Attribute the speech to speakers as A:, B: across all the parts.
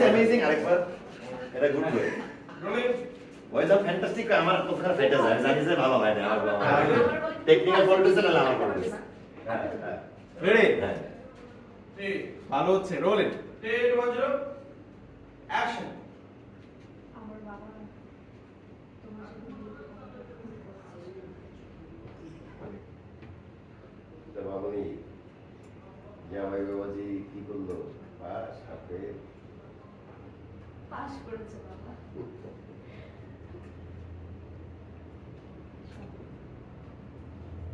A: Amazing আরেকবার এটা good way wise of আমার তো খারাপ ফেটে ভালো হয় আমার ফল্ট হয়েছে
B: ভালো হচ্ছে রোল
C: ইট 10
A: 10 বাবুনি জামাই বাবাজি কি করল? পাস সাথে
C: পাস করেছে বাবা।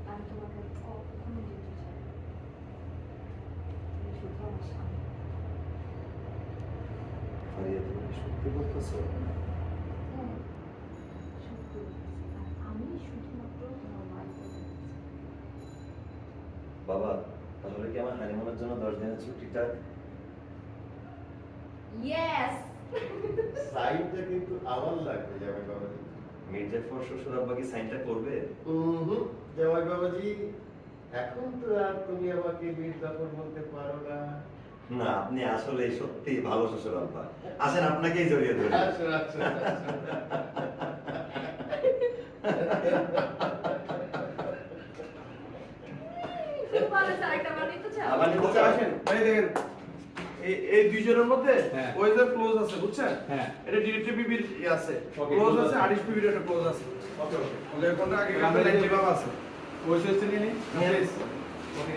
C: আমি তোমাকে কখনো চাই শুধু আমার স্বামী।
A: তুমি সত্যি বলতেছো
C: হ্যাঁ, সত্যি বলছি। আর আমি শুধুমাত্র তোমার wife হতে চাই।
A: বাবা তাহলে কি আমার হানিমুনের জন্য দশ দিনের ছুটিটা
C: Yes!
A: সাইনটা কিন্তু আমার লাগবে জামাই বাবাজি। মির্জাফর শ্বশুর আব্বা কি সাইনটা করবে? হুম জামাই বাবাজি এখন তো আর তুমি আমাকে মির্জাফর বলতে পারো না। না আপনি আসলে সত্যি ভালো শ্বশুর আব্বা। আসেন আপনাকেই জড়িয়ে ধরে।
C: খুব ভালো
A: আবার নিতে
B: আচ্ছা আসেন। এই দেখেন এই দুইজনের মধ্যে
D: হ্যাঁ।
B: ওয়েজার ক্লোজ আছে বুঝছেন?
D: হ্যাঁ।
B: এটা ডিরেক্টরি বিবির আছে। ক্লোজ আছে
D: আছে।
B: আরিশ একটা ক্লোজ আছে।
D: ওকে ওকে
B: ওদের কোনটা আগে
D: আমরা
B: কাছে আছে।
D: ওই সুইচটা নিয়ে নিই ওকে